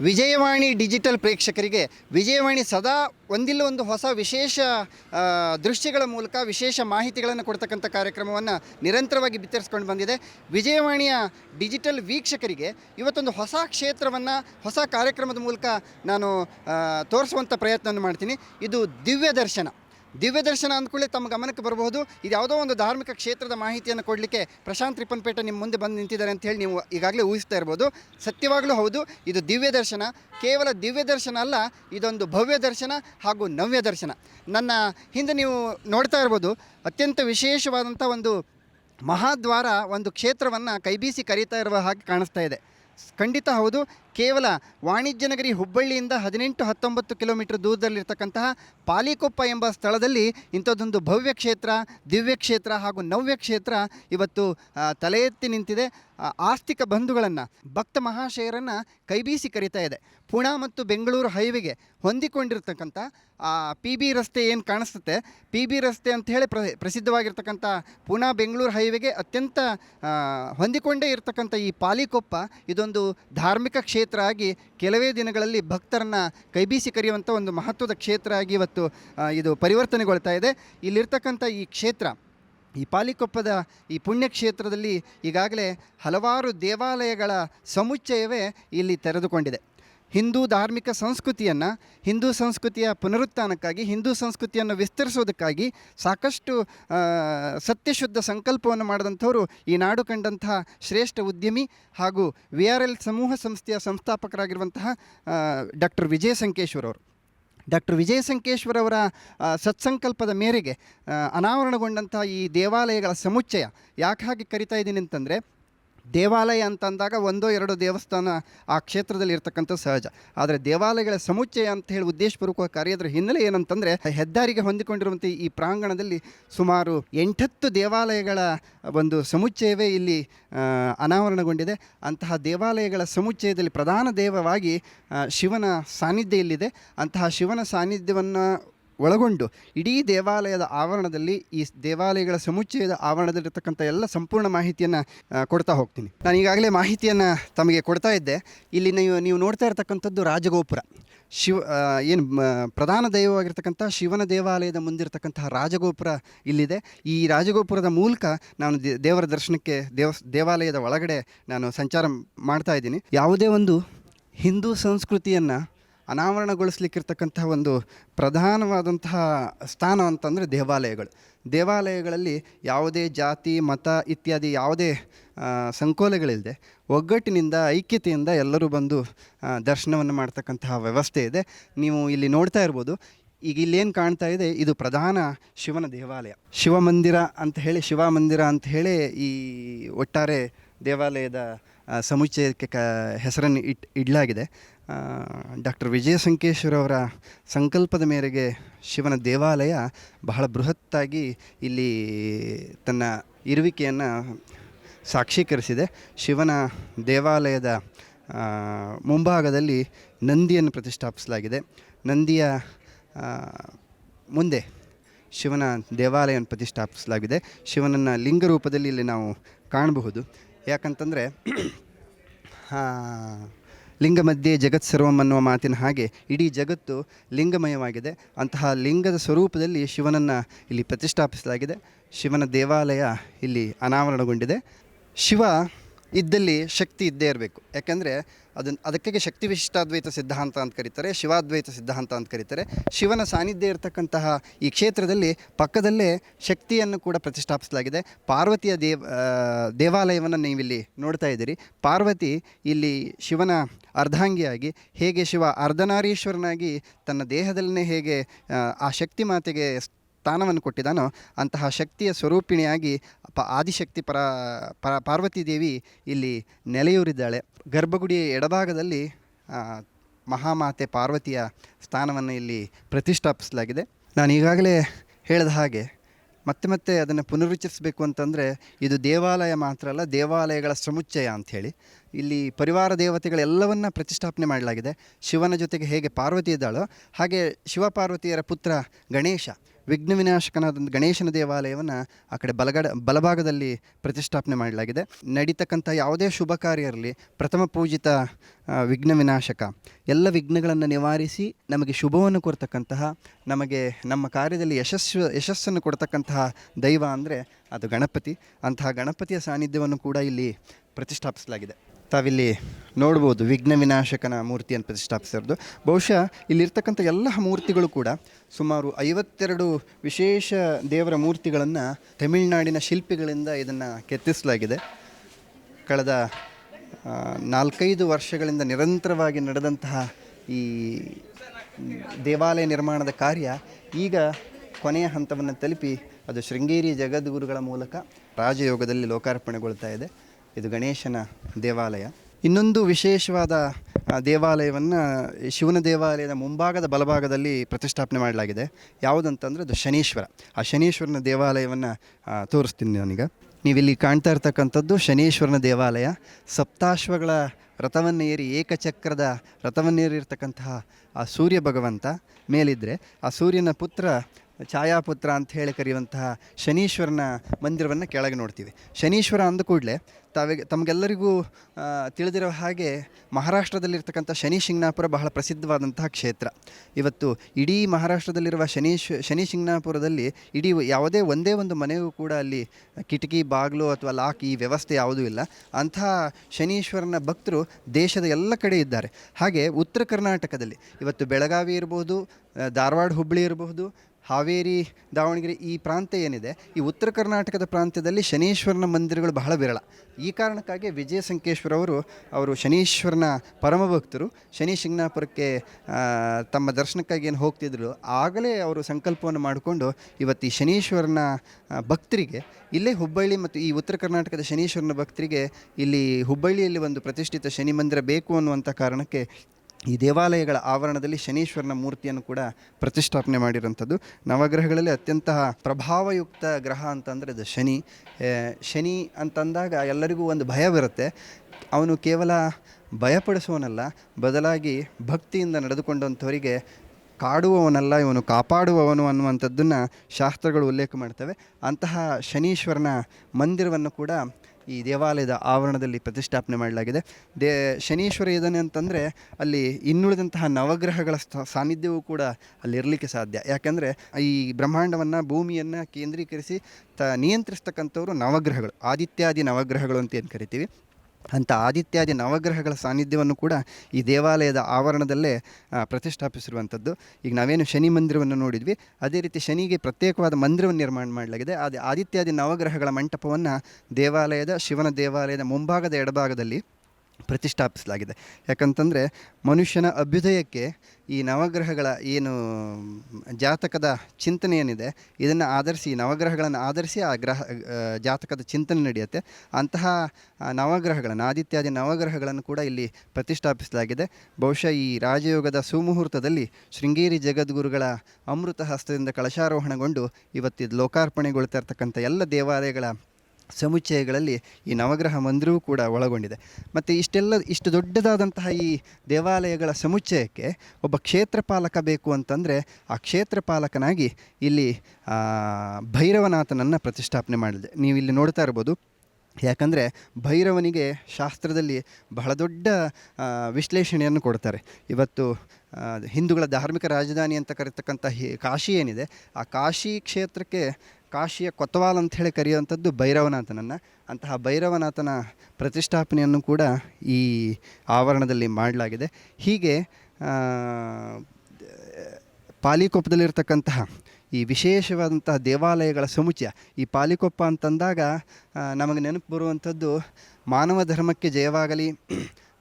Vijayavani digital ಪ್ರೇಕ್ಷಕರಿಗೆ ವಿಜಯವಾಣಿ ಸದಾ ಒಂದಿಲ್ಲ ಒಂದು ಹೊಸ ವಿಶೇಷ ದೃಶ್ಯಗಳ ಮೂಲಕ ವಿಶೇಷ ಮಾಹಿತಿಗಳನ್ನು ಕೊಡ್ತಕ್ಕಂಥ ಕಾರ್ಯಕ್ರಮವನ್ನು ನಿರಂತರವಾಗಿ ಬಿತ್ತರಿಸ್ಕೊಂಡು ಬಂದಿದೆ. ವಿಜಯವಾಣಿಯ ಡಿಜಿಟಲ್ ವೀಕ್ಷಕರಿಗೆ ಇವತ್ತೊಂದು ಹೊಸ ಕ್ಷೇತ್ರವನ್ನು, ಹೊಸ ಕಾರ್ಯಕ್ರಮದ ಮೂಲಕ ನಾನು ತೋರಿಸುವಂಥ ಪ್ರಯತ್ನವನ್ನು ಮಾಡ್ತೀನಿ. ಇದು ದಿವ್ಯ ದರ್ಶನ ದಿವ್ಯ ದರ್ಶನ ಅಂದ್ಕೊಳ್ಳಿ ತಮ್ಮ ಗಮನಕ್ಕೆ ಬರಬಹುದು. ಇದು ಯಾವುದೋ ಒಂದು ಧಾರ್ಮಿಕ ಕ್ಷೇತ್ರದ ಮಾಹಿತಿಯನ್ನು ಕೊಡಲಿಕ್ಕೆ ಪ್ರಶಾಂತ್ ರಿಪ್ಪನ್ಪೇಟೆ ನಿಮ್ಮ ಮುಂದೆ ಬಂದು ನಿಂತಿದ್ದಾರೆ ಅಂತ ಹೇಳಿ ನೀವು ಈಗಾಗಲೇ ಊಹಿಸ್ತಾ ಇರ್ಬೋದು. ಸತ್ಯವಾಗಲೂ ಹೌದು, ಇದು ದಿವ್ಯ ದರ್ಶನ. ಕೇವಲ ದಿವ್ಯ ದರ್ಶನ ಅಲ್ಲ, ಇದೊಂದು ಭವ್ಯ ದರ್ಶನ ಹಾಗೂ ನವ್ಯ ದರ್ಶನ. ನನ್ನ ಹಿಂದೆ ನೀವು ನೋಡ್ತಾ ಇರ್ಬೋದು, ಅತ್ಯಂತ ವಿಶೇಷವಾದಂಥ ಒಂದು ಮಹಾದ್ವಾರ ಒಂದು ಕ್ಷೇತ್ರವನ್ನು ಕೈಬೀಸಿ ಕರೀತಾ ಇರುವ ಹಾಗೆ ಕಾಣಿಸ್ತಾ ಇದೆ. ಖಂಡಿತ ಹೌದು ಕೇವಲ ವಾಣಿಜ್ಯ ನಗರಿ ಹುಬ್ಬಳ್ಳಿಯಿಂದ ಹದಿನೆಂಟು ಹತ್ತೊಂಬತ್ತು ಕಿಲೋಮೀಟರ್ ದೂರದಲ್ಲಿರ್ತಕ್ಕಂತಹ ಪಾಲಿಕೊಪ್ಪ ಎಂಬ ಸ್ಥಳದಲ್ಲಿ ಇಂಥದ್ದೊಂದು ಭವ್ಯ ಕ್ಷೇತ್ರ, ದಿವ್ಯ ಕ್ಷೇತ್ರ ಹಾಗೂ ನವ್ಯ ಕ್ಷೇತ್ರ ಇವತ್ತು ತಲೆ ಎತ್ತಿ ನಿಂತಿದೆ. ಆಸ್ತಿಕ ಬಂಧುಗಳನ್ನು, ಭಕ್ತ ಮಹಾಶಯರನ್ನು ಕೈಬೀಸಿ ಕರೀತಾ ಇದೆ. ಪುಣೆ ಮತ್ತು ಬೆಂಗಳೂರು ಹೈವೇಗೆ ಹೊಂದಿಕೊಂಡಿರ್ತಕ್ಕಂಥ ಪಿ ಬಿ ರಸ್ತೆ ಏನು ಕಾಣಿಸುತ್ತೆ? ಪಿ ಬಿ ರಸ್ತೆ ಅಂತ ಹೇಳಿ ಪ್ರ, ಪ್ರಸಿದ್ಧವಾಗಿರ್ತಕ್ಕಂಥ ಪುಣೆ, ಬೆಂಗಳೂರು ಹೈವೇಗೆ ಅತ್ಯಂತ ಹೊಂದಿಕೊಂಡೇ ಇರತಕ್ಕಂಥ ಈ ಪಾಲಿಕೊಪ್ಪ ಇದೊಂದು ಧಾರ್ಮಿಕ ಕ್ಷೇತ್ರ ಆಗಿ ಕೆಲವೇ ದಿನಗಳಲ್ಲಿ ಭಕ್ತರನ್ನು ಕೈಬೀಸಿ ಕರೆಯುವಂಥ ಒಂದು ಮಹತ್ವದ ಕ್ಷೇತ್ರ ಆಗಿ ಇವತ್ತು ಇದು ಪರಿವರ್ತನೆಗೊಳ್ತಾ ಇದೆ. ಇಲ್ಲಿರ್ತಕ್ಕಂಥ ಈ ಕ್ಷೇತ್ರ, ಈ ಪಾಲಿಕೊಪ್ಪದ ಈ ಪುಣ್ಯಕ್ಷೇತ್ರದಲ್ಲಿ ಈಗಾಗಲೇ ಹಲವಾರು ದೇವಾಲಯಗಳ ಸಮುಚ್ಚಯವೇ ಇಲ್ಲಿ ತೆರೆದುಕೊಂಡಿದೆ. ಹಿಂದೂ ಧಾರ್ಮಿಕ ಸಂಸ್ಕೃತಿಯನ್ನು, ಹಿಂದೂ ಸಂಸ್ಕೃತಿಯ ಪುನರುತ್ಥಾನಕ್ಕಾಗಿ, ಹಿಂದೂ ಸಂಸ್ಕೃತಿಯನ್ನು ವಿಸ್ತರಿಸೋದಕ್ಕಾಗಿ ಸಾಕಷ್ಟು ಸತ್ಯಶುದ್ಧ ಸಂಕಲ್ಪವನ್ನು ಮಾಡಿದಂಥವರು ಈ ನಾಡು ಕಂಡಂತಹ ಶ್ರೇಷ್ಠ ಉದ್ಯಮಿ ಹಾಗೂ ವಿ ಆರ್ ಎಲ್ ಸಮೂಹ ಸಂಸ್ಥೆಯ ಸಂಸ್ಥಾಪಕರಾಗಿರುವಂತಹ ಡಾಕ್ಟರ್ ವಿಜಯ ಸಂಕೇಶ್ವರ ಅವರು. ಡಾಕ್ಟರ್ ವಿಜಯ ಸಂಕೇಶ್ವರ ಅವರ ಸತ್ಸಂಕಲ್ಪದ ಮೇರೆಗೆ ಅನಾವರಣಗೊಂಡಂಥ ಈ ದೇವಾಲಯಗಳ ಸಮುಚ್ಚಯ ಯಾಕೆ ಹಾಗೆ ಕರಿತಾ ಇದ್ದೀನಿ ಅಂತಂದರೆ ದೇವಾಲಯ ಅಂತಂದಾಗ ಒಂದೋ ಎರಡೋ ದೇವಸ್ಥಾನ ಆ ಕ್ಷೇತ್ರದಲ್ಲಿ ಇರ್ತಕ್ಕಂಥ ಸಹಜ. ಆದರೆ ದೇವಾಲಯಗಳ ಸಮುಚ್ಚಯ ಅಂತ ಹೇಳಿ ಉದ್ದೇಶಪೂರ್ವಕ ಕಾರ್ಯದ್ರ ಹಿನ್ನೆಲೆ ಏನಂತಂದರೆ, ಹೆದ್ದಾರಿಗೆ ಹೊಂದಿಕೊಂಡಿರುವಂಥ ಈ ಪ್ರಾಂಗಣದಲ್ಲಿ ಸುಮಾರು ಎಂಟತ್ತು ದೇವಾಲಯಗಳ ಒಂದು ಸಮುಚ್ಚಯವೇ ಇಲ್ಲಿ ಅನಾವರಣಗೊಂಡಿದೆ. ಅಂತಹ ದೇವಾಲಯಗಳ ಸಮುಚ್ಚಯದಲ್ಲಿ ಪ್ರಧಾನ ದೇವವಾಗಿ ಶಿವನ ಸಾನ್ನಿಧ್ಯ ಇಲ್ಲಿದೆ. ಅಂತಹ ಶಿವನ ಸಾನ್ನಿಧ್ಯವನ್ನು ಒಳಗೊಂಡು. ಇಡೀ ದೇವಾಲಯದ ಆವರಣದಲ್ಲಿ, ಈ ದೇವಾಲಯಗಳ ಸಮುಚ್ಚಯದ ಆವರಣದಲ್ಲಿರ್ತಕ್ಕಂಥ ಎಲ್ಲ ಸಂಪೂರ್ಣ ಮಾಹಿತಿಯನ್ನು ಕೊಡ್ತಾ ಹೋಗ್ತೀನಿ. ನಾನು ಈಗಾಗಲೇ ಮಾಹಿತಿಯನ್ನು ತಮಗೆ ಕೊಡ್ತಾ ಇದ್ದೆ. ಇಲ್ಲಿ ನೀವು ನೀವು ನೋಡ್ತಾ ಇರ್ತಕ್ಕಂಥದ್ದು ರಾಜಗೋಪುರ. ಶಿವ ಏನು ಪ್ರಧಾನ ದೈವವಾಗಿರ್ತಕ್ಕಂಥ ಶಿವನ ದೇವಾಲಯದ ಮುಂದಿರತಕ್ಕಂತಹ ರಾಜಗೋಪುರ ಇಲ್ಲಿದೆ. ಈ ರಾಜಗೋಪುರದ ಮೂಲಕ ನಾನು ದೇವರ ದರ್ಶನಕ್ಕೆ, ದೇವ, ದೇವಾಲಯದ ಒಳಗಡೆ ನಾನು ಸಂಚಾರ ಮಾಡ್ತಾ ಇದ್ದೀನಿ. ಯಾವುದೇ ಒಂದು ಹಿಂದೂ ಸಂಸ್ಕೃತಿಯನ್ನು ಅನಾವರಣಗೊಳಿಸ್ಲಿಕ್ಕಿರ್ತಕ್ಕಂತಹ ಒಂದು ಪ್ರಧಾನವಾದಂತಹ ಸ್ಥಾನ ಅಂತಂದರೆ ದೇವಾಲಯಗಳು. ದೇವಾಲಯಗಳಲ್ಲಿ ಯಾವುದೇ ಜಾತಿ, ಮತ ಇತ್ಯಾದಿ ಯಾವುದೇ ಸಂಕೋಲೆಗಳಿಲ್ಲದೆ ಒಗ್ಗಟ್ಟಿನಿಂದ, ಐಕ್ಯತೆಯಿಂದ ಎಲ್ಲರೂ ಬಂದು ದರ್ಶನವನ್ನು ಮಾಡ್ತಕ್ಕಂತಹ ವ್ಯವಸ್ಥೆ ಇದೆ. ನೀವು ಇಲ್ಲಿ ನೋಡ್ತಾ ಇರ್ಬೋದು. ಈಗ ಇಲ್ಲೇನು ಕಾಣ್ತಾ ಇದೆ, ಇದು ಪ್ರಧಾನ ಶಿವನ ದೇವಾಲಯ. ಶಿವಮಂದಿರ ಅಂತ ಹೇಳಿ ಶಿವ ಮಂದಿರ ಅಂತ ಹೇಳಿ ಈ ಒಟ್ಟಾರೆ ದೇವಾಲಯದ ಸಮುಚ್ಚಯಕ್ಕೆ ಕ, ಹೆಸರನ್ನು ಇಟ್, ಇಡಲಾಗಿದೆ. ಡಾಕ್ಟರ್ ವಿಜಯ ಸಂಕೇಶ್ವರ ಅವರ ಸಂಕಲ್ಪದ ಮೇರೆಗೆ ಶಿವನ ದೇವಾಲಯ ಬಹಳ ಬೃಹತ್ತಾಗಿ ಇಲ್ಲಿ ತನ್ನ ಇರುವಿಕೆಯನ್ನು ಸಾಕ್ಷೀಕರಿಸಿದೆ. ಶಿವನ ದೇವಾಲಯದ ಮುಂಭಾಗದಲ್ಲಿ ನಂದಿಯನ್ನು ಪ್ರತಿಷ್ಠಾಪಿಸಲಾಗಿದೆ. ನಂದಿಯ ಮುಂದೆ ಶಿವನ ದೇವಾಲಯವನ್ನು ಪ್ರತಿಷ್ಠಾಪಿಸಲಾಗಿದೆ. ಶಿವನನ್ನು ಲಿಂಗ ರೂಪದಲ್ಲಿ ಇಲ್ಲಿ ನಾವು ಕಾಣಬಹುದು. ಯಾಕಂತಂದರೆ ಲಿಂಗ ಮಧ್ಯೆ ಜಗತ್ ಸರ್ವಂ ಅನ್ನುವ ಮಾತಿನ ಹಾಗೆ ಇಡೀ ಜಗತ್ತು ಲಿಂಗಮಯವಾಗಿದೆ. ಅಂತಹ ಲಿಂಗದ ಸ್ವರೂಪದಲ್ಲಿ ಶಿವನನ್ನು ಇಲ್ಲಿ ಪ್ರತಿಷ್ಠಾಪಿಸಲಾಗಿದೆ. ಶಿವನ ದೇವಾಲಯ ಇಲ್ಲಿ ಅನಾವರಣಗೊಂಡಿದೆ. ಶಿವ ಇದ್ದಲ್ಲಿ ಶಕ್ತಿ ಇದ್ದೇ ಇರಬೇಕು. ಯಾಕೆಂದರೆ ಅದನ್ನು ಅದಕ್ಕೆ ಶಕ್ತಿ ವಿಶಿಷ್ಟಾದ್ವೈತ ಸಿದ್ಧಾಂತ ಅಂತ ಕರೀತಾರೆ, ಶಿವಾದ್ವೈತ ಸಿದ್ಧಾಂತ ಅಂತ ಕರೀತಾರೆ. ಶಿವನ ಸಾನ್ನಿಧ್ಯ ಇರತಕ್ಕಂತಹ ಈ ಕ್ಷೇತ್ರದಲ್ಲಿ ಪಕ್ಕದಲ್ಲೇ ಶಕ್ತಿಯನ್ನು ಕೂಡ ಪ್ರತಿಷ್ಠಾಪಿಸಲಾಗಿದೆ. ಪಾರ್ವತಿಯ ದೇವ ದೇವಾಲಯವನ್ನು ನೀವಿಲ್ಲಿ ನೋಡ್ತಾ ಇದ್ದೀರಿ. ಪಾರ್ವತಿ ಇಲ್ಲಿ ಶಿವನ ಅರ್ಧಾಂಗಿಯಾಗಿ, ಹೇಗೆ ಶಿವ ಅರ್ಧನಾರೀಶ್ವರನಾಗಿ ತನ್ನ ದೇಹದಲ್ಲೇ ಹೇಗೆ ಆ ಶಕ್ತಿ ಮಾತೆಗೆ ಸ್ಥಾನವನ್ನು ಕೊಟ್ಟಿದ್ದಾನೋ ಅಂತಹ ಶಕ್ತಿಯ ಸ್ವರೂಪಿಣಿಯಾಗಿ ಪ ಆದಿಶಕ್ತಿ ಪರ ಪರ ಪಾರ್ವತಿ ದೇವಿ ಇಲ್ಲಿ ನೆಲೆಯೂರಿದ್ದಾಳೆ. ಗರ್ಭಗುಡಿಯ ಎಡಭಾಗದಲ್ಲಿ ಮಹಾಮಾತೆ ಪಾರ್ವತಿಯ ಸ್ಥಾನವನ್ನು ಇಲ್ಲಿ ಪ್ರತಿಷ್ಠಾಪಿಸಲಾಗಿದೆ. ನಾನು ಈಗಾಗಲೇ ಹೇಳಿದ ಹಾಗೆ ಮತ್ತೆ ಮತ್ತೆ ಅದನ್ನು ಪುನರುಚ್ಚರಿಸಬೇಕು ಅಂತಂದರೆ ಇದು ದೇವಾಲಯ ಮಾತ್ರ ಅಲ್ಲ, ದೇವಾಲಯಗಳ ಸಮುಚ್ಚಯ ಅಂಥೇಳಿ. ಇಲ್ಲಿ ಪರಿವಾರ ದೇವತೆಗಳೆಲ್ಲವನ್ನ ಪ್ರತಿಷ್ಠಾಪನೆ ಮಾಡಲಾಗಿದೆ. ಶಿವನ ಜೊತೆಗೆ ಹೇಗೆ ಪಾರ್ವತಿ ಇದ್ದಾಳೋ ಹಾಗೆ ಶಿವಪಾರ್ವತಿಯರ ಪುತ್ರ ಗಣೇಶ ವಿಘ್ನ ವಿನಾಶಕನಾದ ಗಣೇಶನ ದೇವಾಲಯವನ್ನು ಆ ಕಡೆ ಬಲಗಡ, ಬಲಭಾಗದಲ್ಲಿ ಪ್ರತಿಷ್ಠಾಪನೆ ಮಾಡಲಾಗಿದೆ. ನಡೀತಕ್ಕಂಥ ಯಾವುದೇ ಶುಭ ಕಾರ್ಯ ಇರಲಿ, ಪ್ರಥಮ ಪೂಜಿತ ವಿಘ್ನ ವಿನಾಶಕ ಎಲ್ಲ ವಿಘ್ನಗಳನ್ನು ನಿವಾರಿಸಿ ನಮಗೆ ಶುಭವನ್ನು ಕೊಡ್ತಕ್ಕಂತಹ, ನಮಗೆ ನಮ್ಮ ಕಾರ್ಯದಲ್ಲಿ ಯಶಸ್ಸು ಯಶಸ್ಸನ್ನು ಕೊಡ್ತಕ್ಕಂತಹ ದೈವ ಅಂದರೆ ಅದು ಗಣಪತಿ. ಅಂತಹ ಗಣಪತಿಯ ಸಾನ್ನಿಧ್ಯವನ್ನು ಕೂಡ ಇಲ್ಲಿ ಪ್ರತಿಷ್ಠಾಪಿಸಲಾಗಿದೆ. ತಾವಿಲ್ಲಿ ನೋಡ್ಬೋದು ವಿಘ್ನ ವಿನಾಶಕನ ಮೂರ್ತಿಯನ್ನು ಪ್ರತಿಷ್ಠಾಪಿಸಿರೋದು. ಬಹುಶಃ ಇಲ್ಲಿರ್ತಕ್ಕಂಥ ಎಲ್ಲ ಮೂರ್ತಿಗಳು ಕೂಡ ಸುಮಾರು ಐವತ್ತೆರಡು ವಿಶೇಷ ದೇವರ ಮೂರ್ತಿಗಳನ್ನು ತಮಿಳುನಾಡಿನ ಶಿಲ್ಪಿಗಳಿಂದ ಇದನ್ನು ಕೆತ್ತಿಸಲಾಗಿದೆ. ಕಳೆದ ನಾಲ್ಕೈದು ವರ್ಷಗಳಿಂದ ನಿರಂತರವಾಗಿ ನಡೆದಂತಹ ಈ ದೇವಾಲಯ ನಿರ್ಮಾಣದ ಕಾರ್ಯ ಈಗ ಕೊನೆಯ ಹಂತವನ್ನು ತಲುಪಿ ಅದು ಶೃಂಗೇರಿ ಜಗದ್ಗುರುಗಳ ಮೂಲಕ ರಾಜಯೋಗದಲ್ಲಿ ಲೋಕಾರ್ಪಣೆಗೊಳ್ತಾ ಇದೆ. ಇದು ಗಣೇಶನ ದೇವಾಲಯ. ಇನ್ನೊಂದು ವಿಶೇಷವಾದ ದೇವಾಲಯವನ್ನು, ಶಿವನ ದೇವಾಲಯದ ಮುಂಭಾಗದ ಬಲಭಾಗದಲ್ಲಿ ಪ್ರತಿಷ್ಠಾಪನೆ ಮಾಡಲಾಗಿದೆ. ಯಾವುದಂತಂದರೆ ಅದು ಶನೀಶ್ವರ. ಆ ಶನೀಶ್ವರನ ದೇವಾಲಯವನ್ನು ತೋರಿಸ್ತೀನಿ ನಾನೀಗ. ನೀವಿಲ್ಲಿ ಕಾಣ್ತಾ ಇರ್ತಕ್ಕಂಥದ್ದು ಶನೀಶ್ವರನ ದೇವಾಲಯ. ಸಪ್ತಾಶ್ವಗಳ ರಥವನ್ನೇರಿ, ಏಕಚಕ್ರದ ರಥವನ್ನೇರಿರ್ತಕ್ಕಂತಹ ಆ ಸೂರ್ಯ ಭಗವಂತ ಮೇಲಿದ್ದರೆ ಆ ಸೂರ್ಯನ ಪುತ್ರ ಛಾಯಾಪುತ್ರ ಅಂತ ಹೇಳಿ ಕರೆಯುವಂತಹ ಶನೀಶ್ವರನ ಮಂದಿರವನ್ನು ಕೆಳಗೆ ನೋಡ್ತೀವಿ. ಶನೀಶ್ವರ ಅಂದ ಕೂಡಲೇ ತಾವೇ ತಮಗೆಲ್ಲರಿಗೂ ತಿಳಿದಿರುವ ತಿಳಿದಿರೋ ಹಾಗೆ ಮಹಾರಾಷ್ಟ್ರದಲ್ಲಿರ್ತಕ್ಕಂಥ ಶನಿ ಶಿಂಗ್ನಾಪುರ ಬಹಳ ಪ್ರಸಿದ್ಧವಾದಂತಹ ಕ್ಷೇತ್ರ. ಇವತ್ತು ಇಡೀ ಮಹಾರಾಷ್ಟ್ರದಲ್ಲಿರುವ ಶನೀಶ್ ಶನಿ ಶಿಂಗ್ನಾಪುರದಲ್ಲಿ ಇಡೀ ಯಾವುದೇ ಒಂದೇ ಒಂದು ಮನೆಯೂ ಕೂಡ ಅಲ್ಲಿ ಕಿಟಕಿ, ಬಾಗಿಲು ಅಥವಾ ಲಾಕ್ ಈ ವ್ಯವಸ್ಥೆ ಯಾವುದೂ ಇಲ್ಲ. ಅಂತಹ ಶನೀಶ್ವರನ ಭಕ್ತರು ದೇಶದ ಎಲ್ಲ ಕಡೆ ಇದ್ದಾರೆ. ಹಾಗೆ ಉತ್ತರ ಕರ್ನಾಟಕದಲ್ಲಿ ಇವತ್ತು ಬೆಳಗಾವಿ ಇರ್ಬೋದು ಧಾರವಾಡ, ಹುಬ್ಬಳ್ಳಿ ಇರಬಹುದು ಹಾವೇರಿ, ದಾವಣಗೆರೆ ಈ ಪ್ರಾಂತ ಏನಿದೆ, ಈ ಉತ್ತರ ಕರ್ನಾಟಕದ ಪ್ರಾಂತ್ಯದಲ್ಲಿ ಶನೀಶ್ವರನ ಮಂದಿರಗಳು ಬಹಳ ವಿರಳ. ಈ ಕಾರಣಕ್ಕಾಗಿ ವಿಜಯ ಸಂಕೇಶ್ವರ ಅವರು ಅವರು ಶನೀಶ್ವರನ ಪರಮ ಭಕ್ತರು ಶನಿ ಶಿಂಗ್ನಾಪುರಕ್ಕೆ ತಮ್ಮ ದರ್ಶನಕ್ಕಾಗಿ ಏನು ಹೋಗ್ತಿದ್ರು, ಆಗಲೇ ಅವರು ಸಂಕಲ್ಪವನ್ನು ಮಾಡಿಕೊಂಡು ಇವತ್ತು ಈ ಶನೀಶ್ವರನ ಭಕ್ತರಿಗೆ, ಇಲ್ಲೇ ಹುಬ್ಬಳ್ಳಿ ಮತ್ತು ಈ ಉತ್ತರ ಕರ್ನಾಟಕದ ಶನೀಶ್ವರನ ಭಕ್ತರಿಗೆ ಇಲ್ಲಿ ಹುಬ್ಬಳ್ಳಿಯಲ್ಲಿ ಒಂದು ಪ್ರತಿಷ್ಠಿತ ಶನಿ ಮಂದಿರ ಬೇಕು ಅನ್ನುವಂಥ ಕಾರಣಕ್ಕೆ ಈ ದೇವಾಲಯಗಳ ಆವರಣದಲ್ಲಿ ಶನೀಶ್ವರನ ಮೂರ್ತಿಯನ್ನು ಕೂಡ ಪ್ರತಿಷ್ಠಾಪನೆ ಮಾಡಿರೋಂಥದ್ದು ನವಗ್ರಹಗಳಲ್ಲಿ ಅತ್ಯಂತ ಪ್ರಭಾವಯುಕ್ತ ಗ್ರಹ ಅಂತಂದರೆ ಅದು ಶನಿ. ಶನಿ ಅಂತಂದಾಗ ಎಲ್ಲರಿಗೂ ಒಂದು ಭಯ ಬರುತ್ತೆ. ಅವನು ಕೇವಲ ಭಯಪಡಿಸುವವನಲ್ಲ ಬದಲಾಗಿ ಭಕ್ತಿಯಿಂದ ನಡೆದುಕೊಂಡಂಥವರಿಗೆ ಕಾಡುವವನಲ್ಲ, ಇವನು ಕಾಪಾಡುವವನು ಅನ್ನುವಂಥದ್ದನ್ನು ಶಾಸ್ತ್ರಗಳು ಉಲ್ಲೇಖ ಮಾಡ್ತವೆ. ಅಂತಹ ಶನೀಶ್ವರನ ಮಂದಿರವನ್ನು ಕೂಡ ಈ ದೇವಾಲಯದ ಆವರಣದಲ್ಲಿ ಪ್ರತಿಷ್ಠಾಪನೆ ಮಾಡಲಾಗಿದೆ. ದೇ, ಶನೀಶ್ವರ ಇದ್ದಾನೆ ಅಂತಂದರೆ ಅಲ್ಲಿ ಇನ್ನುಳಿದಂತಹ ನವಗ್ರಹಗಳ ಸಾನ್ನಿಧ್ಯವೂ ಕೂಡ ಅಲ್ಲಿ ಇರಲಿಕ್ಕೆ ಸಾಧ್ಯ. ಯಾಕೆಂದರೆ ಈ ಬ್ರಹ್ಮಾಂಡವನ್ನು, ಭೂಮಿಯನ್ನು ಕೇಂದ್ರೀಕರಿಸಿ ತ, ನಿಯಂತ್ರಿಸ್ತಕ್ಕಂಥವ್ರು ನವಗ್ರಹಗಳು. ಆದಿತ್ಯಾದಿ ನವಗ್ರಹಗಳು ಅಂತ ಏನು ಕರಿತೀವಿ? ಅಂಥ ಆದಿತ್ಯಾದಿ ನವಗ್ರಹಗಳ ಸಾನ್ನಿಧ್ಯವನ್ನು ಕೂಡ ಈ ದೇವಾಲಯದ ಆವರಣದಲ್ಲೇ ಪ್ರತಿಷ್ಠಾಪಿಸಿರುವಂಥದ್ದು. ಈಗ ನಾವೇನು ಶನಿ ಮಂದಿರವನ್ನು ನೋಡಿದ್ವಿ, ಅದೇ ರೀತಿ ಶನಿಗೆ ಪ್ರತ್ಯೇಕವಾದ ಮಂದಿರವನ್ನು ನಿರ್ಮಾಣ ಮಾಡಲಾಗಿದೆ. ಅದು ಆದಿತ್ಯಾದಿ ನವಗ್ರಹಗಳ ಮಂಟಪವನ್ನು ದೇವಾಲಯದ, ಶಿವನ ದೇವಾಲಯದ ಮುಂಭಾಗದ ಎಡಭಾಗದಲ್ಲಿ ಪ್ರತಿಷ್ಠಾಪಿಸಲಾಗಿದೆ. ಯಾಕಂತಂದರೆ ಮನುಷ್ಯನ ಅಭ್ಯುದಯಕ್ಕೆ ಈ ನವಗ್ರಹಗಳ ಏನು ಜಾತಕದ ಚಿಂತನೆ ಏನಿದೆ, ಇದನ್ನು ಆಧರಿಸಿ ನವಗ್ರಹಗಳನ್ನು ಆಧರಿಸಿ ಆ ಗ್ರಹ ಜಾತಕದ ಚಿಂತನೆ ನಡೆಯುತ್ತೆ. ಅಂತಹ ನವಗ್ರಹಗಳನ್ನು, ಆದಿತ್ಯಾದಿ ನವಗ್ರಹಗಳನ್ನು ಕೂಡ ಇಲ್ಲಿ ಪ್ರತಿಷ್ಠಾಪಿಸಲಾಗಿದೆ. ಬಹುಶಃ ಈ ರಾಜಯೋಗದ ಸುಮುಹೂರ್ತದಲ್ಲಿ ಶೃಂಗೇರಿ ಜಗದ್ಗುರುಗಳ ಅಮೃತ ಹಸ್ತದಿಂದ ಕಳಶಾರೋಹಣಗೊಂಡು ಇವತ್ತಿದು ಲೋಕಾರ್ಪಣೆಗೊಳ್ತಾ ಇರ್ತಕ್ಕಂಥ ಎಲ್ಲ ದೇವಾಲಯಗಳ ಸಮುಚ್ಚಯಗಳಲ್ಲಿ ಈ ನವಗ್ರಹ ಮಂದಿರವೂ ಕೂಡ ಒಳಗೊಂಡಿದೆ. ಮತ್ತು ಇಷ್ಟೆಲ್ಲ, ಇಷ್ಟು ದೊಡ್ಡದಾದಂತಹ ಈ ದೇವಾಲಯಗಳ ಸಮುಚ್ಚಯಕ್ಕೆ ಒಬ್ಬ ಕ್ಷೇತ್ರಪಾಲಕ ಬೇಕು ಅಂತಂದರೆ ಆ ಕ್ಷೇತ್ರಪಾಲಕನಾಗಿ ಇಲ್ಲಿ ಭೈರವನಾಥನನ್ನು ಪ್ರತಿಷ್ಠಾಪನೆ ಮಾಡಿದೆ. ನೀವು ಇಲ್ಲಿ ನೋಡ್ತಾ ಇರ್ಬೋದು. ಯಾಕಂದರೆ ಭೈರವನಿಗೆ ಶಾಸ್ತ್ರದಲ್ಲಿ ಬಹಳ ದೊಡ್ಡ ವಿಶ್ಲೇಷಣೆಯನ್ನು ಕೊಡ್ತಾರೆ. ಇವತ್ತು ಹಿಂದೂಗಳ ಧಾರ್ಮಿಕ ರಾಜಧಾನಿ ಅಂತ ಕರೀತಕ್ಕಂಥ ಕಾಶಿ ಏನಿದೆ, ಆ ಕಾಶಿ ಕ್ಷೇತ್ರಕ್ಕೆ ಕಾಶಿಯ ಕೊತ್ತವಾಲ್ ಅಂತ ಹೇಳಿ ಕರೆಯುವಂಥದ್ದು ಭೈರವನಾಥನನ್ನು. ಅಂತಹ ಭೈರವನಾಥನ ಪ್ರತಿಷ್ಠಾಪನೆಯನ್ನು ಕೂಡ ಈ ಆವರಣದಲ್ಲಿ ಮಾಡಲಾಗಿದೆ. ಹೀಗೆ ಪಾಲಿಕೊಪ್ಪದಲ್ಲಿರ್ತಕ್ಕಂತಹ ಈ ವಿಶೇಷವಾದಂತಹ ದೇವಾಲಯಗಳ ಸಮುಚ್ಚಯ, ಈ ಪಾಲಿಕೊಪ್ಪ ಅಂತಂದಾಗ ನಮಗೆ ನೆನಪು ಬರುವಂಥದ್ದು ಮಾನವ ಧರ್ಮಕ್ಕೆ ಜಯವಾಗಲಿ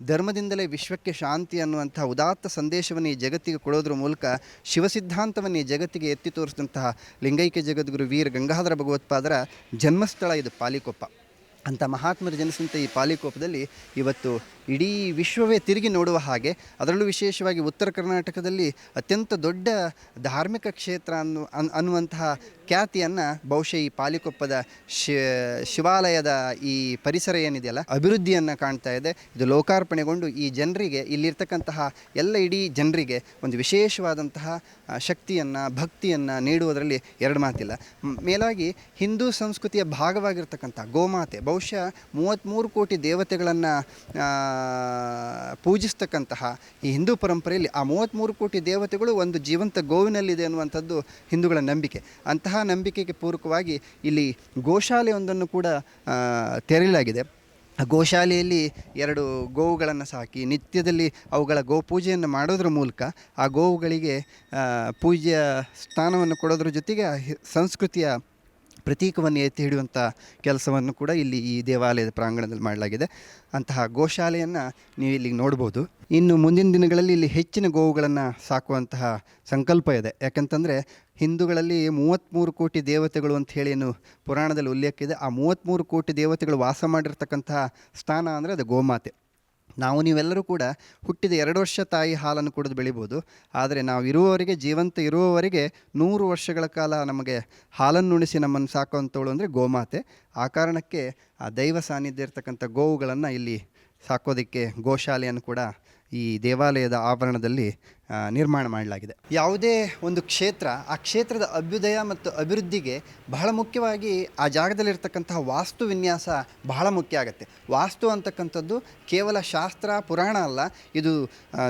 ಧರ್ಮದಿಂದಲೇ ವಿಶ್ವಕ್ಕೆ ಶಾಂತಿ ಅನ್ನುವಂತಹ ಉದಾತ್ತ ಸಂದೇಶವನ್ನು ಈ ಜಗತ್ತಿಗೆ ಕೊಡೋದ್ರ ಮೂಲಕ ಶಿವಸಿದ್ಧಾಂತವನ್ನು ಈ ಜಗತ್ತಿಗೆ ಎತ್ತಿ ತೋರಿಸಿದಂತಹ ಲಿಂಗೈಕ್ಯ ಜಗದ್ಗುರು ವೀರ ಗಂಗಾಧರ ಭಗವತ್ಪಾದರ ಜನ್ಮಸ್ಥಳ ಇದು ಪಾಲಿಕೊಪ್ಪ. ಅಂಥ ಮಹಾತ್ಮರು ಜನಿಸಿದಂಥ ಈ ಪಾಲಿಕೋಪದಲ್ಲಿ ಇವತ್ತು ಇಡೀ ವಿಶ್ವವೇ ತಿರುಗಿ ನೋಡುವ ಹಾಗೆ, ಅದರಲ್ಲೂ ವಿಶೇಷವಾಗಿ ಉತ್ತರ ಕರ್ನಾಟಕದಲ್ಲಿ ಅತ್ಯಂತ ದೊಡ್ಡ ಧಾರ್ಮಿಕ ಕ್ಷೇತ್ರ ಅನ್ನು, ಅನ್, ಅನ್ನುವಂತಹ ಖ್ಯಾತಿಯನ್ನು ಬಹುಶಃ ಈ ಪಾಲಿಕೊಪ್ಪದ ಶಿ, ಶಿವಾಲಯದ ಈ ಪರಿಸರ ಏನಿದೆಯಲ್ಲ, ಅಭಿವೃದ್ಧಿಯನ್ನು ಕಾಣ್ತಾ ಇದೆ. ಇದು ಲೋಕಾರ್ಪಣೆಗೊಂಡು ಈ ಜನರಿಗೆ, ಇಲ್ಲಿರ್ತಕ್ಕಂತಹ ಎಲ್ಲ ಇಡೀ ಜನರಿಗೆ ಒಂದು ವಿಶೇಷವಾದಂತಹ ಶಕ್ತಿಯನ್ನು, ಭಕ್ತಿಯನ್ನು ನೀಡುವುದರಲ್ಲಿ ಎರಡು ಮಾತಿಲ್ಲ. ಮೇಲಾಗಿ ಹಿಂದೂ ಸಂಸ್ಕೃತಿಯ ಭಾಗವಾಗಿರ್ತಕ್ಕಂಥ ಗೋಮಾತೆ, ಬಹುಶಃ ಮೂವತ್ತ್ಮೂರು ಕೋಟಿ ದೇವತೆಗಳನ್ನು ಪೂಜಿಸ್ತಕ್ಕಂತಹ ಈ ಹಿಂದೂ ಪರಂಪರೆಯಲ್ಲಿ ಆ ಮೂವತ್ತ್ಮೂರು ಕೋಟಿ ದೇವತೆಗಳು ಒಂದು ಜೀವಂತ ಗೋವಿನಲ್ಲಿದೆ ಅನ್ನುವಂಥದ್ದು ಹಿಂದೂಗಳ ನಂಬಿಕೆ. ಅಂತಹ ನಂಬಿಕೆಗೆ ಪೂರಕವಾಗಿ ಇಲ್ಲಿ ಗೋಶಾಲೆಯೊಂದನ್ನು ಕೂಡ ತೆರೆಯಲಾಗಿದೆ. ಆ ಗೋಶಾಲೆಯಲ್ಲಿ ಎರಡು ಗೋವುಗಳನ್ನು ಸಾಕಿ, ನಿತ್ಯದಲ್ಲಿ ಅವುಗಳ ಗೋಪೂಜೆಯನ್ನು ಮಾಡೋದ್ರ ಮೂಲಕ ಆ ಗೋವುಗಳಿಗೆ ಪೂಜೆಯ ಸ್ಥಾನವನ್ನು ಕೊಡೋದ್ರ ಜೊತೆಗೆ ಸಂಸ್ಕೃತಿಯ ಪ್ರತೀಕವನ್ನು ಎತ್ತಿ ಹಿಡಿಯುವಂಥ ಕೆಲಸವನ್ನು ಕೂಡ ಇಲ್ಲಿ ಈ ದೇವಾಲಯದ ಪ್ರಾಂಗಣದಲ್ಲಿ ಮಾಡಲಾಗಿದೆ. ಅಂತಹ ಗೋಶಾಲೆಯನ್ನು ನೀವು ಇಲ್ಲಿ ನೋಡ್ಬೋದು. ಇನ್ನು ಮುಂದಿನ ದಿನಗಳಲ್ಲಿ ಇಲ್ಲಿ ಹೆಚ್ಚಿನ ಗೋವುಗಳನ್ನು ಸಾಕುವಂತಹ ಸಂಕಲ್ಪ ಇದೆ. ಯಾಕಂತಂದರೆ ಹಿಂದೂಗಳಲ್ಲಿ ಮೂವತ್ತ್ಮೂರು ಕೋಟಿ ದೇವತೆಗಳು ಅಂತ ಹೇಳಿ ಏನು ಪುರಾಣದಲ್ಲಿ ಉಲ್ಲೇಖ ಇದೆ ಆ ಮೂವತ್ತ್ಮೂರು ಕೋಟಿ ದೇವತೆಗಳು ವಾಸ ಮಾಡಿರ್ತಕ್ಕಂತಹ ಸ್ಥಾನ ಅಂದರೆ ಅದು ಗೋಮಾತೆ. ನಾವು ನೀವೆಲ್ಲರೂ ಕೂಡ ಹುಟ್ಟಿದ ಎರಡು ವರ್ಷ ತಾಯಿ ಹಾಲನ್ನು ಕುಡಿದು ಬೆಳಿಬೋದು. ಆದರೆ ನಾವು ಇರುವವರಿಗೆ, ಜೀವಂತ ಇರುವವರಿಗೆ ನೂರು ವರ್ಷಗಳ ಕಾಲ ನಮಗೆ ಹಾಲನ್ನು ಉಣಿಸಿ ನಮ್ಮನ್ನು ಸಾಕುವಂಥವಳು ಅಂದರೆ ಗೋಮಾತೆ. ಆ ಕಾರಣಕ್ಕೆ ಆ ದೈವ ಸಾನ್ನಿಧ್ಯ ಇರ್ತಕ್ಕಂಥ ಗೋವುಗಳನ್ನು ಇಲ್ಲಿ ಸಾಕೋದಕ್ಕೆ ಗೋಶಾಲೆಯನ್ನು ಕೂಡ ಈ ದೇವಾಲಯದ ಆವರಣದಲ್ಲಿ ನಿರ್ಮಾಣ ಮಾಡಲಾಗಿದೆ. ಯಾವುದೇ ಒಂದು ಕ್ಷೇತ್ರ, ಆ ಕ್ಷೇತ್ರದ ಅಭ್ಯುದಯ ಮತ್ತು ಅಭಿವೃದ್ಧಿಗೆ ಬಹಳ ಮುಖ್ಯವಾಗಿ ಆ ಜಾಗದಲ್ಲಿರ್ತಕ್ಕಂತಹ ವಾಸ್ತು ವಿನ್ಯಾಸ ಬಹಳ ಮುಖ್ಯ ಆಗುತ್ತೆ. ವಾಸ್ತು ಅಂತಕ್ಕಂಥದ್ದು ಕೇವಲ ಶಾಸ್ತ್ರ, ಪುರಾಣ ಅಲ್ಲ, ಇದು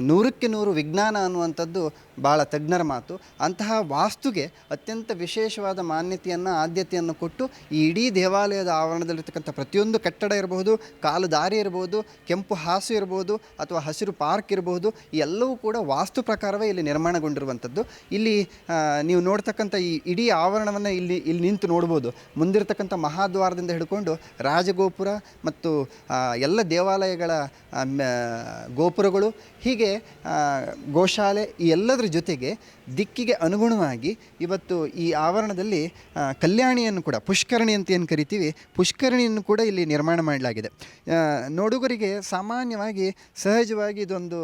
ನೂರಕ್ಕೆ ನೂರು ವಿಜ್ಞಾನ ಅನ್ನುವಂಥದ್ದು ಭಾಳ ತಜ್ಞರ ಮಾತು. ಅಂತಹ ವಾಸ್ತುಗೆ ಅತ್ಯಂತ ವಿಶೇಷವಾದ ಮಾನ್ಯತೆಯನ್ನು, ಆದ್ಯತೆಯನ್ನು ಕೊಟ್ಟು ಈ ಇಡೀ ದೇವಾಲಯದ ಆವರಣದಲ್ಲಿರ್ತಕ್ಕಂಥ ಪ್ರತಿಯೊಂದು ಕಟ್ಟಡ ಇರಬಹುದು, ಕಾಲು ದಾರಿ ಇರಬಹುದು, ಕೆಂಪು ಹಾಸು ಇರಬಹುದು ಅಥವಾ ಹಸಿರು ಪಾರ್ಕ್ ಇರಬಹುದು ಎಲ್ಲವೂ ಕೂಡ ವಾಸ್ತು ಪ್ರಕಾರವೇ ಇಲ್ಲಿ ನಿರ್ಮಾಣಗೊಂಡಿರುವಂಥದ್ದು. ಇಲ್ಲಿ ನೀವು ನೋಡ್ತಕ್ಕಂಥ ಈ ಇಡೀ ಆವರಣವನ್ನು ಇಲ್ಲಿ ಇಲ್ಲಿ ನಿಂತು ನೋಡ್ಬೋದು. ಮುಂದಿರ್ತಕ್ಕಂಥ ಮಹಾದ್ವಾರದಿಂದ ಹಿಡ್ಕೊಂಡು ರಾಜಗೋಪುರ ಮತ್ತು ಎಲ್ಲ ದೇವಾಲಯಗಳ ಗೋಪುರಗಳು, ಹೀಗೆ ಗೋಶಾಲೆ ಈ ಎಲ್ಲದರ ಜೊತೆಗೆ ದಿಕ್ಕಿಗೆ ಅನುಗುಣವಾಗಿ ಇವತ್ತು ಈ ಆವರಣದಲ್ಲಿ ಕಲ್ಯಾಣಿಯನ್ನು ಕೂಡ, ಪುಷ್ಕರಣಿ ಅಂತ ಏನು ಕರಿತೀವಿ, ಪುಷ್ಕರಣಿಯನ್ನು ಕೂಡ ಇಲ್ಲಿ ನಿರ್ಮಾಣ ಮಾಡಲಾಗಿದೆ. ನೋಡುಗರಿಗೆ ಸಾಮಾನ್ಯವಾಗಿ ಸಹಜವಾಗಿ ಇದೊಂದು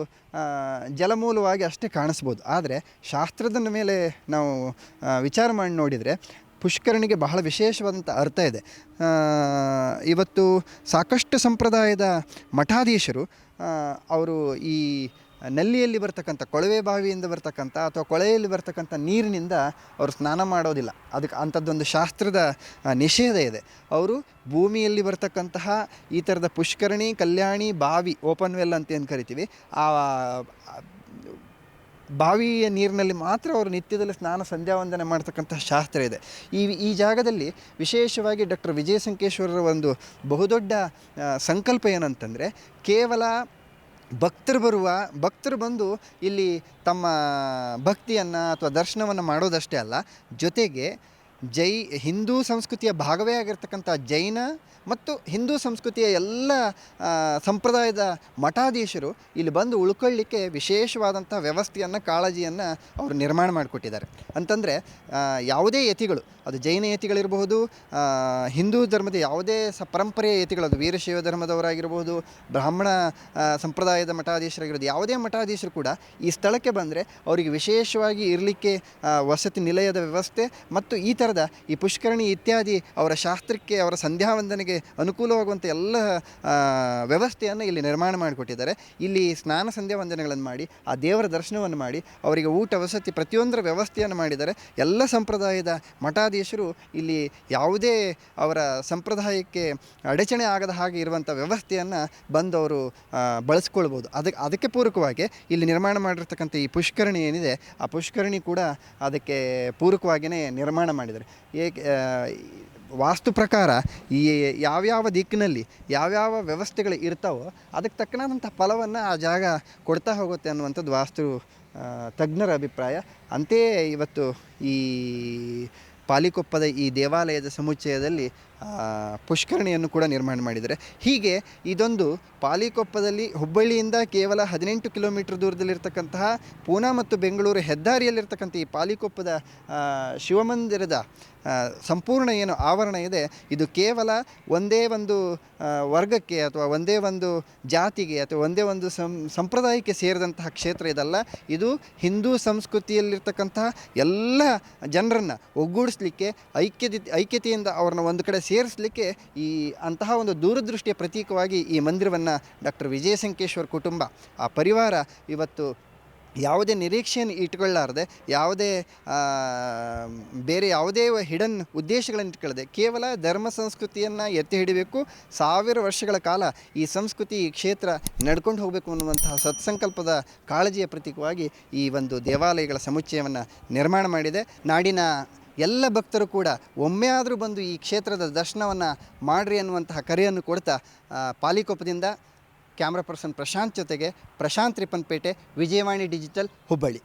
ಜಲಮೂಲವಾಗಿ ಅಷ್ಟೇ ಕಾಣಿಸ್ಬೋದು. ಆದರೆ ಶಾಸ್ತ್ರದ ಮೇಲೆ ನಾವು ವಿಚಾರ ಮಾಡಿ ನೋಡಿದರೆ ಪುಷ್ಕರಣಿಗೆ ಬಹಳ ವಿಶೇಷವಾದಂಥ ಅರ್ಥ ಇದೆ. ಇವತ್ತು ಸಾಕಷ್ಟು ಸಂಪ್ರದಾಯದ ಮಠಾಧೀಶರು ಅವರು ಈ ನಲ್ಲಿಯಲ್ಲಿ ಬರ್ತಕ್ಕಂಥ ಕೊಳವೆ ಬಾವಿಯಿಂದ ಬರ್ತಕ್ಕಂಥ ಅಥವಾ ಕೊಳೆಯಲ್ಲಿ ಬರ್ತಕ್ಕಂಥ ನೀರಿನಿಂದ ಅವರು ಸ್ನಾನ ಮಾಡೋದಿಲ್ಲ. ಅದಕ್ಕೆ ಅಂಥದ್ದೊಂದು ಶಾಸ್ತ್ರದ ನಿಷೇಧ ಇದೆ. ಅವರು ಭೂಮಿಯಲ್ಲಿ ಬರ್ತಕ್ಕಂತಹ ಈ ಥರದ ಪುಷ್ಕರಣಿ, ಕಲ್ಯಾಣಿ, ಬಾವಿ, ಓಪನ್ ವೆಲ್ ಅಂತ ಏನು ಕರಿತೀವಿ ಆ ಬಾವಿಯ ನೀರಿನಲ್ಲಿ ಮಾತ್ರ ಅವರು ನಿತ್ಯದಲ್ಲಿ ಸ್ನಾನ ಸಂಧ್ಯಾ ವಂದನೆ ಶಾಸ್ತ್ರ ಇದೆ. ಈ ಈ ಜಾಗದಲ್ಲಿ ವಿಶೇಷವಾಗಿ ಡಾಕ್ಟರ್ ವಿಜಯ ಸಂಕೇಶ್ವರರ ಒಂದು ಬಹುದೊಡ್ಡ ಸಂಕಲ್ಪ ಏನಂತಂದರೆ ಕೇವಲ ಭಕ್ತರು ಬರುವ, ಭಕ್ತರು ಬಂದು ಇಲ್ಲಿ ತಮ್ಮ ಭಕ್ತಿಯನ್ನು ಅಥವಾ ದರ್ಶನವನ್ನು ಮಾಡೋದಷ್ಟೇ ಅಲ್ಲ, ಜೊತೆಗೆ ಜೈ ಹಿಂದೂ ಸಂಸ್ಕೃತಿಯ ಭಾಗವೇ ಆಗಿರ್ತಕ್ಕಂಥ ಜೈನ ಮತ್ತು ಹಿಂದೂ ಸಂಸ್ಕೃತಿಯ ಎಲ್ಲ ಸಂಪ್ರದಾಯದ ಮಠಾಧೀಶರು ಇಲ್ಲಿ ಬಂದು ಉಳ್ಕೊಳ್ಳಿಕ್ಕೆ ವಿಶೇಷವಾದಂಥ ವ್ಯವಸ್ಥೆಯನ್ನು, ಕಾಳಜಿಯನ್ನು ಅವರು ನಿರ್ಮಾಣ ಮಾಡಿಕೊಟ್ಟಿದ್ದಾರೆ. ಅಂತಂದರೆ ಯಾವುದೇ ಯತಿಗಳು, ಅದು ಜೈನ ಯತಿಗಳಿರಬಹುದು ಹಿಂದೂ ಧರ್ಮದ ಯಾವುದೇ ಸ ಪರಂಪರೆಯ ಯತಿಗಳು, ಅದು ವೀರಶೈವ ಧರ್ಮದವರಾಗಿರ್ಬೋದು ಬ್ರಾಹ್ಮಣ ಸಂಪ್ರದಾಯದ ಮಠಾಧೀಶರಾಗಿರ್ಬೋದು, ಯಾವುದೇ ಮಠಾಧೀಶರು ಕೂಡ ಈ ಸ್ಥಳಕ್ಕೆ ಬಂದರೆ ಅವರಿಗೆ ವಿಶೇಷವಾಗಿ ಇರಲಿಕ್ಕೆ ವಸತಿ ನಿಲಯದ ವ್ಯವಸ್ಥೆ ಮತ್ತು ಈ ಥರದ ಈ ಪುಷ್ಕರಣಿ ಇತ್ಯಾದಿ ಅವರ ಶಾಸ್ತ್ರಕ್ಕೆ, ಅವರ ಸಂಧ್ಯಾವಂದನೆಗೆ ಅನುಕೂಲವಾಗುವಂಥ ಎಲ್ಲ ವ್ಯವಸ್ಥೆಯನ್ನು ಇಲ್ಲಿ ನಿರ್ಮಾಣ ಮಾಡಿಕೊಟ್ಟಿದ್ದಾರೆ. ಇಲ್ಲಿ ಸ್ನಾನ ಸಂಧ್ಯಾ ವಂದನೆಗಳನ್ನು ಮಾಡಿ, ಆ ದೇವರ ದರ್ಶನವನ್ನು ಮಾಡಿ, ಅವರಿಗೆ ಊಟ, ವಸತಿ ಪ್ರತಿಯೊಂದರ ವ್ಯವಸ್ಥೆಯನ್ನು ಮಾಡಿದ್ದಾರೆ. ಎಲ್ಲ ಸಂಪ್ರದಾಯದ ಮಠಾಧೀಶರು ಇಲ್ಲಿ ಯಾವುದೇ ಅವರ ಸಂಪ್ರದಾಯಕ್ಕೆ ಅಡಚಣೆ ಆಗದ ಹಾಗೆ ಇರುವಂಥ ವ್ಯವಸ್ಥೆಯನ್ನು ಬಂದು ಅವರು ಬಳಸ್ಕೊಳ್ಬೋದು. ಅದಕ್ಕೆ ಅದಕ್ಕೆ ಪೂರಕವಾಗಿ ಇಲ್ಲಿ ನಿರ್ಮಾಣ ಮಾಡಿರ್ತಕ್ಕಂಥ ಈ ಪುಷ್ಕರಣಿ ಏನಿದೆ, ಆ ಪುಷ್ಕರಣಿ ಕೂಡ ಅದಕ್ಕೆ ಪೂರಕವಾಗಿಯೇ ನಿರ್ಮಾಣ ಮಾಡಿದ್ದಾರೆ. ಏಕೆ ಆ, ವಾಸ್ತು ಪ್ರಕಾರ ಈ ಯಾವ್ಯಾವ ದಿಕ್ಕಿನಲ್ಲಿ ಯಾವ್ಯಾವ ವ್ಯವಸ್ಥೆಗಳು ಇರ್ತಾವೋ ಅದಕ್ಕೆ ತಕ್ಕನಾದಂಥ ಫಲವನ್ನು ಆ ಜಾಗ ಕೊಡ್ತಾ ಹೋಗುತ್ತೆ ಅನ್ನುವಂಥದ್ದು ವಾಸ್ತು ತಜ್ಞರ ಅಭಿಪ್ರಾಯ. ಅಂತೆಯೇ ಇವತ್ತು ಈ ಪಾಲಿಕೊಪ್ಪದ ಈ ದೇವಾಲಯದ ಸಮುಚ್ಚಯದಲ್ಲಿ ಪುಷ್ಕರಣಿಯನ್ನು ಕೂಡ ನಿರ್ಮಾಣ ಮಾಡಿದ್ದಾರೆ. ಹೀಗೆ ಇದೊಂದು ಪಾಲಿಕೊಪ್ಪದಲ್ಲಿ ಹುಬ್ಬಳ್ಳಿಯಿಂದ ಕೇವಲ ಹದಿನೆಂಟು ಕಿಲೋಮೀಟರ್ ದೂರದಲ್ಲಿರ್ತಕ್ಕಂತಹ ಪೂನಾ ಮತ್ತು ಬೆಂಗಳೂರು ಹೆದ್ದಾರಿಯಲ್ಲಿರ್ತಕ್ಕಂಥ ಈ ಪಾಲಿಕೊಪ್ಪದ ಶಿವಮಂದಿರದ ಸಂಪೂರ್ಣ ಏನು ಆವರಣ ಇದೆ. ಇದು ಕೇವಲ ಒಂದೇ ಒಂದು ವರ್ಗಕ್ಕೆ ಅಥವಾ ಒಂದೇ ಒಂದು ಜಾತಿಗೆ ಅಥವಾ ಒಂದೇ ಒಂದು ಸಂಪ್ರದಾಯಕ್ಕೆ ಸೇರಿದಂತಹ ಕ್ಷೇತ್ರ ಇದಲ್ಲ. ಇದು ಹಿಂದೂ ಸಂಸ್ಕೃತಿಯಲ್ಲಿರ್ತಕ್ಕಂತಹ ಎಲ್ಲ ಜನರನ್ನು ಒಗ್ಗೂಡಿಸ್ಲಿಕ್ಕೆ ಐಕ್ಯತೆ ಐಕ್ಯತೆಯಿಂದ ಅವ್ರನ್ನ ಒಂದು ಕಡೆ ಸೇರಿಸಲಿಕ್ಕೆ ಈ ಅಂತಹ ಒಂದು ದೂರದೃಷ್ಟಿಯ ಪ್ರತೀಕವಾಗಿ ಈ ಮಂದಿರವನ್ನು ಡಾಕ್ಟರ್ ವಿಜಯ ಸಂಕೇಶ್ವರ್ ಕುಟುಂಬ, ಆ ಪರಿವಾರ ಇವತ್ತು ಯಾವುದೇ ನಿರೀಕ್ಷೆಯನ್ನು ಇಟ್ಕೊಳ್ಳಾರದೆ ಯಾವುದೇ ಬೇರೆ ಯಾವುದೇ ಹಿಡನ್ ಉದ್ದೇಶಗಳನ್ನು ಇಟ್ಕೊಳ್ಳದೆ ಕೇವಲ ಧರ್ಮ ಸಂಸ್ಕೃತಿಯನ್ನು ಎತ್ತಿ ಹಿಡಿಬೇಕು, ಸಾವಿರ ವರ್ಷಗಳ ಕಾಲ ಈ ಸಂಸ್ಕೃತಿ ಈ ಕ್ಷೇತ್ರ ನಡ್ಕೊಂಡು ಹೋಗಬೇಕು ಅನ್ನುವಂತಹ ಸತ್ಸಂಕಲ್ಪದ ಕಾಳಜಿಯ ಪ್ರತೀಕವಾಗಿ ಈ ಒಂದು ದೇವಾಲಯಗಳ ಸಮುಚ್ಚಯವನ್ನು ನಿರ್ಮಾಣ ಮಾಡಿದೆ. ನಾಡಿನ ಎಲ್ಲ ಭಕ್ತರು ಕೂಡ ಒಮ್ಮೆ ಆದರೂ ಬಂದು ಈ ಕ್ಷೇತ್ರದ ದರ್ಶನವನ್ನು ಮಾಡ್ರಿ ಅನ್ನುವಂತಹ ಕರೆಯನ್ನು ಕೊಡ್ತಾ ಪಾಲಿಕೊಪ್ಪದಿಂದ ಕ್ಯಾಮ್ರಾ ಪರ್ಸನ್ ಪ್ರಶಾಂತ್ ಜೊತೆಗೆ ಪ್ರಶಾಂತ್ ರಿಪ್ಪನ್ಪೇಟೆ, ವಿಜಯವಾಣಿ ಡಿಜಿಟಲ್ ಹುಬ್ಬಳ್ಳಿ.